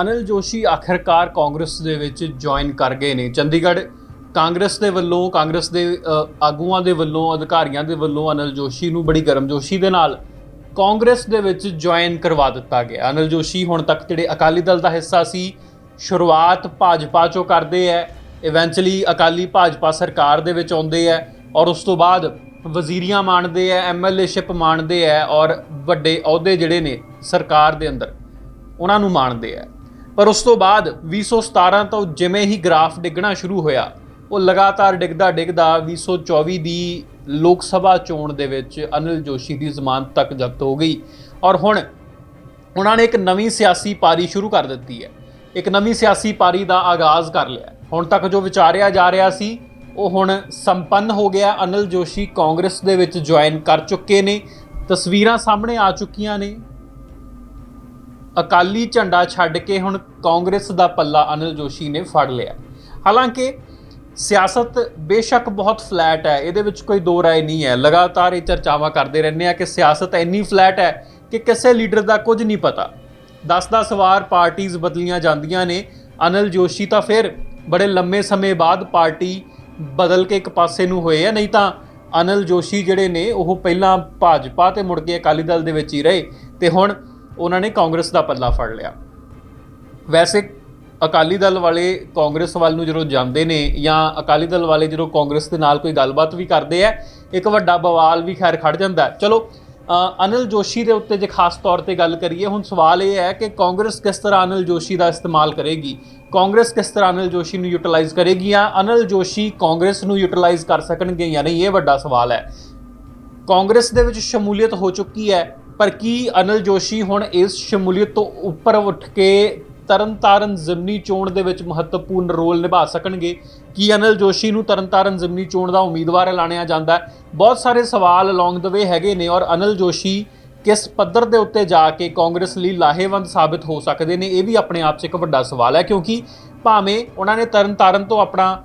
ਅਨਿਲ ਜੋਸ਼ੀ ਆਖਰਕਾਰ ਕਾਂਗਰਸ ਦੇ ਵਿੱਚ ਜੁਆਇਨ ਕਰ ਗਏ ਨੇ। ਚੰਡੀਗੜ੍ਹ ਕਾਂਗਰਸ ਦੇ ਵੱਲੋਂ, ਕਾਂਗਰਸ ਦੇ ਆਗੂਆਂ ਦੇ ਵੱਲੋਂ, ਅਧਿਕਾਰੀਆਂ ਦੇ ਵੱਲੋਂ ਅਨਿਲ ਜੋਸ਼ੀ ਨੂੰ ਬੜੀ ਗਰਮਜੋਸ਼ੀ ਦੇ ਨਾਲ ਕਾਂਗਰਸ ਦੇ ਵਿੱਚ ਜੁਆਇਨ ਕਰਵਾ ਦਿੱਤਾ ਗਿਆ। ਅਨਿਲ ਜੋਸ਼ੀ ਹੁਣ ਤੱਕ ਜਿਹੜੇ ਅਕਾਲੀ ਦਲ ਦਾ ਹਿੱਸਾ ਸੀ, ਸ਼ੁਰੂਆਤ ਭਾਜਪਾ ਚੋਂ ਕਰਦੇ ਐ। ਇਵੈਂਚੁਅਲੀ ਅਕਾਲੀ ਭਾਜਪਾ ਸਰਕਾਰ ਦੇ ਵਿੱਚ ਆਉਂਦੇ ਐ ਔਰ ਉਸ ਤੋਂ ਬਾਅਦ ਵਜ਼ੀਰੀਆਂ ਮਾਣਦੇ ਐ ਐਮਐਲਏਸ਼ਿਪ ਮਾਣਦੇ ਐ ਔਰ ਵੱਡੇ ਅਹੁਦੇ ਜਿਹੜੇ ਨੇ ਸਰਕਾਰ ਦੇ ਅੰਦਰ, ਉਹਨਾਂ ਨੂੰ ਮਾਣਦੇ ਆ ਪਰ ਉਸ ਤੋਂ ਬਾਅਦ 2017 ਤੋਂ ਜਿਵੇਂ ਹੀ ਗ੍ਰਾਫ ਡਿੱਗਣਾ ਸ਼ੁਰੂ ਹੋਇਆ, ਉਹ ਲਗਾਤਾਰ ਡਿੱਗਦਾ ਡਿੱਗਦਾ 2024 ਦੀ ਲੋਕ ਸਭਾ ਚੋਣ ਦੇ ਵਿੱਚ ਅਨਿਲ ਜੋਸ਼ੀ ਦੀ ਜ਼ਮਾਨਤ ਤੱਕ ਜ਼ਬਤ ਹੋ ਗਈ ਔਰ ਹੁਣ ਉਹਨਾਂ ਨੇ ਇੱਕ ਨਵੀਂ ਸਿਆਸੀ ਪਾਰੀ ਸ਼ੁਰੂ ਕਰ ਦਿੱਤੀ ਹੈ। ਇੱਕ ਨਵੀਂ ਸਿਆਸੀ ਪਾਰੀ ਦਾ ਆਗਾਜ਼ ਕਰ ਲਿਆ ਹੁਣ ਤੱਕ ਜੋ ਵਿਚਾਰਿਆ ਜਾ ਰਿਹਾ ਸੀ, ਉਹ ਹੁਣ ਸੰਪੰਨ ਹੋ ਗਿਆ। ਅਨਿਲ ਜੋਸ਼ੀ ਕਾਂਗਰਸ ਦੇ ਵਿੱਚ ਜੁਆਇਨ ਕਰ ਚੁੱਕੇ ਨੇ। ਤਸਵੀਰਾਂ ਸਾਹਮਣੇ ਆ ਚੁੱਕੀਆਂ ਨੇ। ਅਕਾਲੀ ਝੰਡਾ ਛੱਡ ਕੇ ਹੁਣ ਕਾਂਗਰਸ ਦਾ ਪੱਲਾ ਅਨਿਲ ਜੋਸ਼ੀ ਨੇ ਫੜ ਲਿਆ। ਹਾਲਾਂਕਿ ਸਿਆਸਤ ਬੇਸ਼ੱਕ ਬਹੁਤ ਫਲੈਟ ਹੈ, ਇਹਦੇ ਵਿੱਚ ਕੋਈ ਦੋ ਰਾਏ ਨਹੀਂ ਹੈ। ਲਗਾਤਾਰ ਇਹ ਚਰਚਾਵਾਂ ਕਰਦੇ ਰਹਿੰਦੇ ਆ ਕਿ ਸਿਆਸਤ ਇੰਨੀ ਫਲੈਟ ਹੈ ਕਿ ਕਿਸੇ ਲੀਡਰ ਦਾ ਕੁਝ ਨਹੀਂ ਪਤਾ। 10-10 ਵਾਰ ਪਾਰਟੀਆਂ ਬਦਲੀਆਂ ਜਾਂਦੀਆਂ ਨੇ, ਅਨਿਲ ਜੋਸ਼ੀ ਤਾਂ ਫਿਰ ਬੜੇ ਲੰਮੇ ਸਮੇਂ ਬਾਅਦ ਪਾਰਟੀ ਬਦਲ ਕੇ ਇੱਕ ਪਾਸੇ ਨੂੰ ਹੋਏ ਆ, ਨਹੀਂ ਤਾਂ ਅਨਿਲ ਜੋਸ਼ੀ ਜਿਹੜੇ ਨੇ, ਉਹ ਪਹਿਲਾਂ ਭਾਜਪਾ ਤੇ ਮੁੜ ਕੇ ਅਕਾਲੀ ਦਲ ਦੇ ਵਿੱਚ ਹੀ ਰਹੇ ਤੇ ਹੁਣ ਉਹਨਾਂ ਨੇ ਕਾਂਗਰਸ ਦਾ ਪੱਲਾ ਫੜ ਲਿਆ। ਵੈਸੇ ਅਕਾਲੀ ਦਲ ਵਾਲੇ ਕਾਂਗਰਸ ਵੱਲ ਨੂੰ ਜਦੋਂ ਜਾਂਦੇ ਨੇ ਜਾਂ ਅਕਾਲੀ ਦਲ ਵਾਲੇ ਜਦੋਂ ਕਾਂਗਰਸ ਦੇ ਨਾਲ ਕੋਈ ਗੱਲਬਾਤ ਵੀ ਕਰਦੇ ਆ, ਇੱਕ ਵੱਡਾ ਬਵਾਲ ਵੀ ਖੈਰ ਖੜ ਜਾਂਦਾ ਚਲੋ ਅਨਿਲ ਜੋਸ਼ੀ ਦੇ ਉੱਤੇ ਜੇ ਖਾਸ ਤੌਰ ਤੇ ਗੱਲ ਕਰੀਏ, ਹੁਣ ਸਵਾਲ ਇਹ ਹੈ ਕਿ ਕਾਂਗਰਸ ਕਿਸ ਤਰ੍ਹਾਂ ਅਨਿਲ ਜੋਸ਼ੀ ਦਾ ਇਸਤੇਮਾਲ ਕਰੇਗੀ? ਕਾਂਗਰਸ ਕਿਸ ਤਰ੍ਹਾਂ ਅਨਿਲ ਜੋਸ਼ੀ ਨੂੰ ਯੂਟਿਲਾਈਜ਼ ਕਰੇਗੀ ਜਾਂ ਅਨਿਲ ਜੋਸ਼ੀ ਕਾਂਗਰਸ ਨੂੰ ਯੂਟਿਲਾਈਜ਼ ਕਰ ਸਕਣਗੇ ਜਾਂ ਨਹੀਂ? ਇਹ ਵੱਡਾ ਸਵਾਲ ਹੈ। ਕਾਂਗਰਸ ਦੇ ਵਿੱਚ ਸ਼ਮੂਲੀਅਤ ਹੋ ਚੁੱਕੀ ਹੈ। ਪਰ ਕੀ ਅਨਿਲ ਜੋਸ਼ੀ ਹੁਣ ਇਸ ਸ਼ਮੂਲੀਅਤ ਤੋਂ ਉੱਪਰ ਉੱਠ ਕੇ ਤਰਨਤਾਰਨ ਜ਼ਿਮਨੀ ਚੋਣ ਦੇ ਵਿੱਚ ਮਹੱਤਵਪੂਰਨ ਰੋਲ ਨਿਭਾ ਸਕਣਗੇ? ਕੀ ਅਨਿਲ ਜੋਸ਼ੀ ਨੂੰ ਤਰਨਤਾਰਨ ਜ਼ਿਮਨੀ ਚੋਣ ਦਾ ਉਮੀਦਵਾਰ ਐਲਾਨਿਆ ਜਾਂਦਾ ਹੈ? ਬਹੁਤ ਸਾਰੇ ਸਵਾਲ ਅਲੋਂਗ ਦ ਵੇ ਹੈਗੇ ਨੇ ਔਰ ਅਨਿਲ ਜੋਸ਼ੀ ਕਿਸ ਪੱਧਰ ਦੇ ਉੱਤੇ ਜਾ ਕੇ ਕਾਂਗਰਸ ਲਈ ਲਾਹੇਵੰਦ ਸਾਬਿਤ ਹੋ ਸਕਦੇ ਨੇ? ਇਹ ਵੀ ਆਪਣੇ ਆਪ 'ਚ ਇੱਕ ਵੱਡਾ ਸਵਾਲ ਹੈ ਕਿਉਂਕਿ ਭਾਵੇਂ ਉਹਨਾਂ ਨੇ ਤਰਨਤਾਰਨ ਤੋਂ ਆਪਣਾ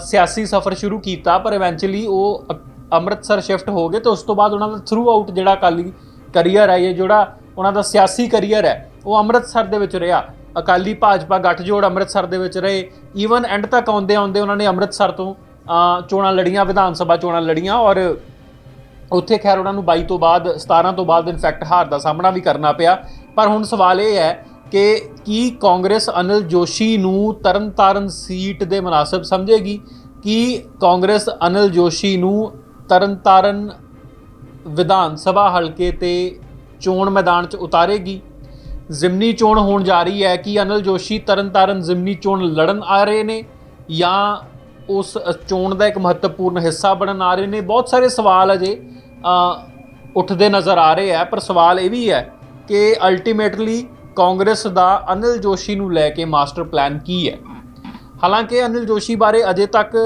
ਸਿਆਸੀ ਸਫ਼ਰ ਸ਼ੁਰੂ ਕੀਤਾ, ਪਰ ਇਵੈਂਚੁਅਲੀ ਉਹ ਅੰਮ੍ਰਿਤਸਰ ਸ਼ਿਫਟ ਹੋ ਗਏ ਤੇ ਉਸ ਤੋਂ ਬਾਅਦ ਉਹਨਾਂ ਦਾ ਥਰੂ ਆਊਟ ਜਿਹੜਾ ਅਕਾਲੀ ਕਰੀਅਰ ਹੈ ਇਹ ਜਿਹੜਾ ਉਹਨਾਂ ਦਾ ਸਿਆਸੀ ਕਰੀਅਰ ਹੈ, ਉਹ ਅੰਮ੍ਰਿਤਸਰ ਦੇ ਵਿੱਚ ਰਿਹਾ। ਅਕਾਲੀ ਭਾਜਪਾ ਗੱਠਜੋੜ ਅੰਮ੍ਰਿਤਸਰ ਦੇ ਵਿੱਚ ਰਹੇ। ਈਵਨ ਐਂਡ ਤੱਕ ਆਉਂਦੇ ਆਉਂਦੇ ਉਹਨਾਂ ਨੇ ਅੰਮ੍ਰਿਤਸਰ ਤੋਂ ਚੋਣਾਂ ਲੜੀਆਂ, ਵਿਧਾਨ ਸਭਾ ਚੋਣਾਂ ਲੜੀਆਂ ਔਰ ਉੱਥੇ ਖੈਰ ਉਹਨਾਂ ਨੂੰ 22 ਤੋਂ ਬਾਅਦ 17 ਤੋਂ ਬਾਅਦ ਇਨਫੈਕਟ ਹਾਰ ਦਾ ਸਾਹਮਣਾ ਵੀ ਕਰਨਾ ਪਿਆ। ਪਰ ਹੁਣ ਸਵਾਲ ਇਹ ਹੈ ਕਿ ਕੀ ਕਾਂਗਰਸ ਅਨਿਲ ਜੋਸ਼ੀ ਨੂੰ ਤਰਨਤਾਰਨ ਸੀਟ ਦੇ ਮੁਨਾਸਬ ਸਮਝੇਗੀ? ਕੀ ਕਾਂਗਰਸ ਅਨਿਲ ਜੋਸ਼ੀ ਨੂੰ ਤਰਨਤਾਰਨ ਵਿਧਾਨ ਸਭਾ ਹਲਕੇ ਤੇ ਚੋਣ ਮੈਦਾਨ 'ਚ ਉਤਾਰੇਗੀ। ਜ਼ਿਮਨੀ ਚੋਣ ਹੋਣ ਜਾ ਰਹੀ ਹੈ ਕਿ ਅਨਿਲ ਜੋਸ਼ੀ ਤਰਨਤਾਰਨ ਜ਼ਿਮਨੀ ਚੋਣ ਲੜਨ ਆ ਰਹੇ ਨੇ ਜਾਂ ਉਸ ਚੋਣ ਦਾ ਇੱਕ ਮਹੱਤਵਪੂਰਨ ਹਿੱਸਾ ਬਣਨ ਆ ਰਹੇ ਨੇ? ਬਹੁਤ ਸਾਰੇ ਸਵਾਲ ਅਜੇ ਉੱਠਦੇ ਨਜ਼ਰ ਆ ਰਹੇ ਆ, ਪਰ ਸਵਾਲ ਇਹ ਵੀ ਹੈ ਕਿ ਅਲਟੀਮੇਟਲੀ ਕਾਂਗਰਸ ਦਾ ਅਨਿਲ ਜੋਸ਼ੀ ਨੂੰ ਲੈ ਕੇ ਮਾਸਟਰ ਪਲਾਨ ਕੀ ਹੈ? ਹਾਲਾਂਕਿ ਅਨਿਲ ਜੋਸ਼ੀ ਬਾਰੇ ਅਜੇ ਤੱਕ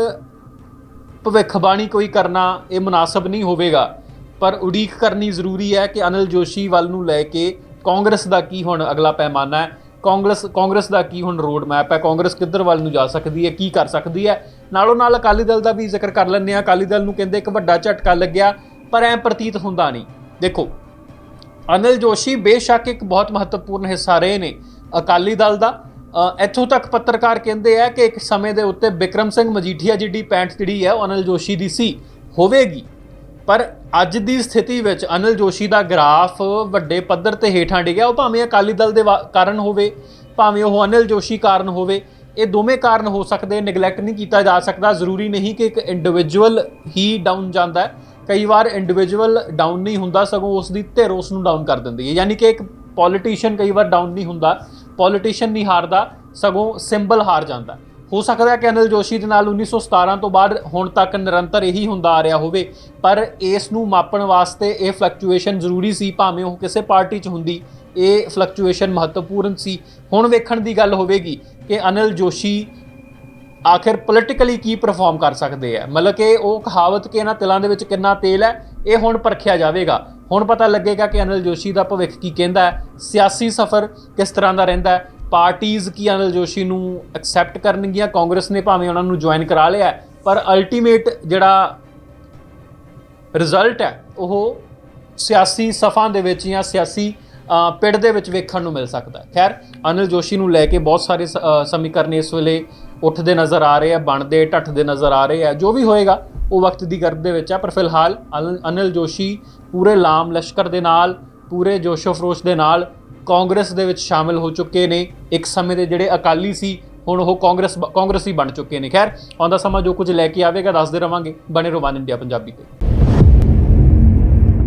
ਭਵਿੱਖਬਾਣੀ ਕੋਈ ਕਰਨਾ ਇਹ ਮੁਨਾਸਬ ਨਹੀਂ ਹੋਵੇਗਾ। ਪਰ ਉਡੀਕ ਕਰਨੀ ਜ਼ਰੂਰੀ ਹੈ ਕਿ ਅਨਿਲ ਜੋਸ਼ੀ ਵੱਲ ਨੂੰ ਲੈ ਕੇ ਕਾਂਗਰਸ ਦਾ ਕੀ ਹੁਣ ਅਗਲਾ ਪੈਮਾਨਾ ਹੈ? ਕਾਂਗਰਸ ਕਾਂਗਰਸ ਦਾ ਕੀ ਹੁਣ ਰੋਡ ਮੈਪ ਹੈ? ਕਾਂਗਰਸ ਕਿੱਧਰ ਵੱਲ ਨੂੰ ਜਾ ਸਕਦੀ ਹੈ? ਕੀ ਕਰ ਸਕਦੀ ਹੈ? ਨਾਲੋਂ ਨਾਲ ਅਕਾਲੀ ਦਲ ਦਾ ਵੀ ਜ਼ਿਕਰ ਕਰ ਲੈਂਦੇ ਆ ਅਕਾਲੀ ਦਲ ਨੂੰ ਕਹਿੰਦੇ ਇੱਕ ਵੱਡਾ ਝਟਕਾ ਲੱਗਿਆ, ਪਰ ਐ ਪ੍ਰਤੀਤ ਹੁੰਦਾ ਨਹੀਂ। ਦੇਖੋ, ਅਨਿਲ ਜੋਸ਼ੀ ਬੇਸ਼ੱਕ ਇੱਕ ਬਹੁਤ ਮਹੱਤਵਪੂਰਨ ਹਿੱਸਾ ਰਹੇ ਨੇ ਅਕਾਲੀ ਦਲ ਦਾ। ਇੱਥੋਂ ਤੱਕ ਪੱਤਰਕਾਰ ਕਹਿੰਦੇ ਆ ਕਿ ਇੱਕ ਸਮੇਂ ਦੇ ਉੱਤੇ ਬਿਕਰਮ ਸਿੰਘ ਮਜੀਠੀਆ ਜਿਹੜੀ ਪੈਂਟ ਜਿਹੜੀ ਹੈ, ਉਹ ਅਨਿਲ ਜੋਸ਼ੀ ਦੀ ਸੀ। ਹੋਵੇਗੀ। ਪਰ ਅੱਜ ਦੀ ਸਥਿਤੀ ਵਿੱਚ ਅਨਿਲ ਜੋਸ਼ੀ ਦਾ ਗ੍ਰਾਫ ਵੱਡੇ ਪੱਧਰ ਤੇ ਹੇਠਾਂ ਡਿੱਗਿਆ। ਉਹ ਭਾਵੇਂ ਅਕਾਲੀ ਦਲ ਦੇ ਵਾ- ਕਾਰਨ ਹੋਵੇ, ਭਾਵੇਂ ਉਹ ਅਨਿਲ ਜੋਸ਼ੀ ਕਾਰਨ ਹੋਵੇ, ਇਹ ਦੋਵੇਂ ਕਾਰਨ ਹੋ ਸਕਦੇ ਨਿਗਲੈਕਟ ਨਹੀਂ ਕੀਤਾ ਜਾ ਸਕਦਾ। ਜ਼ਰੂਰੀ ਨਹੀਂ ਕਿ ਇੱਕ ਇੰਡੀਵਿਜੂਅਲ ਹੀ ਡਾਊਨ ਜਾਂਦਾ ਹੈ। ਕਈ ਵਾਰ ਇੰਡੀਵਿਜੂਅਲ ਡਾਊਨ ਨਹੀਂ ਹੁੰਦਾ, ਸਗੋਂ ਉਸ ਦੀ ਧਿਰ ਉਸ ਨੂੰ ਡਾਊਨ ਕਰ ਦਿੰਦੀ ਹੈ। ਯਾਨੀ ਕਿ ਇੱਕ ਪੋਲੀਟੀਸ਼ੀਅਨ ਕਈ ਵਾਰ ਡਾਊਨ ਨਹੀਂ ਹੁੰਦਾ ਪੋਲੀਟੀਸ਼ੀਅਨ ਨਹੀਂ ਹਾਰਦਾ, ਸਗੋਂ ਸਿੰਬਲ ਹਾਰ ਜਾਂਦਾ। ਹੋ ਸਕਦਾ ਹੈ ਕਿ ਅਨਿਲ ਜੋਸ਼ੀ ਦੇ ਨਾਲ 1917 ਤੋਂ ਬਾਅਦ ਹੁਣ ਤੱਕ ਨਿਰੰਤਰ ਇਹੀ ਹੁੰਦਾ ਆ ਰਿਹਾ ਹੋਵੇ, ਪਰ ਇਸ ਨੂੰ ਮਾਪਣ ਵਾਸਤੇ ਇਹ ਫਲਕਚੁਏਸ਼ਨ ਜ਼ਰੂਰੀ ਸੀ, ਭਾਵੇਂ ਉਹ ਕਿਸੇ ਪਾਰਟੀ 'ਚ ਹੁੰਦੀ। ਇਹ ਫਲਕਚੁਏਸ਼ਨ ਮਹੱਤਵਪੂਰਨ ਸੀ। ਹੁਣ ਵੇਖਣ ਦੀ ਗੱਲ ਹੋਵੇਗੀ ਕਿ ਅਨਿਲ ਜੋਸ਼ੀ ਆਖਿਰ ਪੋਲਿਟੀਕਲੀ ਕੀ ਪਰਫਾਰਮ ਕਰ ਸਕਦੇ ਆ। ਮਤਲਬ ਕਿ ਉਹ ਕਹਾਵਤ ਕਿ ਇਹਨਾਂ ਤਿਲਾਂ ਦੇ ਵਿੱਚ ਕਿੰਨਾ ਤੇਲ ਹੈ, ਇਹ ਹੁਣ ਪਰਖਿਆ ਜਾਵੇਗਾ। ਹੁਣ ਪਤਾ ਲੱਗੇਗਾ ਕਿ ਅਨਿਲ ਜੋਸ਼ੀ ਦਾ ਭਵਿੱਖ ਕੀ ਕਹਿੰਦਾ ਹੈ, ਸਿਆਸੀ ਸਫ਼ਰ ਕਿਸ ਤਰ੍ਹਾਂ ਦਾ ਰਹਿੰਦਾ ਹੈ ਪਾਰਟੀਆਂ ਕੀ ਅਨਿਲ ਜੋਸ਼ੀ ਨੂੰ ਐਕਸੈਪਟ ਕਰਨਗੀਆਂ ਕਾਂਗਰਸ ਨੇ ਭਾਵੇਂ ਉਹਨਾਂ ਨੂੰ ਜੁਆਇਨ ਕਰਾ ਲਿਆ ਪਰ ਅਲਟੀਮੇਟ ਜਿਹੜਾ ਰਿਜ਼ਲਟ ਹੈ ਉਹ ਸਿਆਸੀ ਸਫਾਂ ਦੇ ਵਿੱਚ ਜਾਂ ਸਿਆਸੀ ਅ, ਪਿੜ ਦੇ ਵਿੱਚ ਵੇਖਣ ਨੂੰ ਮਿਲ ਸਕਦਾ ਖੈਰ ਅਨਿਲ ਜੋਸ਼ੀ ਨੂੰ ਲੈ ਕੇ ਬਹੁਤ ਸਾਰੇ ਸ- ਸਮੀਕਰਨ ਇਸ ਵੇਲੇ ਉੱਠਦੇ ਨਜ਼ਰ ਆ ਰਹੇ ਆ ਬਣਦੇ ਢੱਠਦੇ ਨਜ਼ਰ ਆ ਰਹੇ ਆ ਜੋ ਵੀ ਹੋਏਗਾ ਉਹ ਵਕਤ ਦੀ ਗਰਭ ਦੇ ਵਿੱਚ ਆ ਪਰ ਫਿਲਹਾਲ ਅਨਿਲ- ਅਨਿਲ ਜੋਸ਼ੀ ਪੂਰੇ ਲਾਮ ਲਸ਼ਕਰ ਦੇ ਨਾਲ ਪੂਰੇ ਜੋਸ਼ੋ ਫਰੋਸ਼ ਦੇ ਨਾਲ ਕਾਂਗਰਸ ਦੇ ਵਿੱਚ ਸ਼ਾਮਿਲ ਹੋ ਚੁੱਕੇ ਨੇ। ਇੱਕ ਸਮੇਂ ਦੇ ਜਿਹੜੇ ਅਕਾਲੀ ਸੀ, ਹੁਣ ਉਹ ਕਾਂਗਰਸ ਕਾਂਗਰਸੀ ਬਣ ਚੁੱਕੇ ਨੇ। ਖੈਰ, ਆਉਂਦਾ ਸਮਾਂ ਜੋ ਕੁਝ ਲੈ ਕੇ ਆਵੇਗਾ, ਦੱਸਦੇ ਰਵਾਂਗੇ। ਬਣੇ ਰਵਾਨ ਇੰਡੀਆ ਪੰਜਾਬੀ ਤੇ।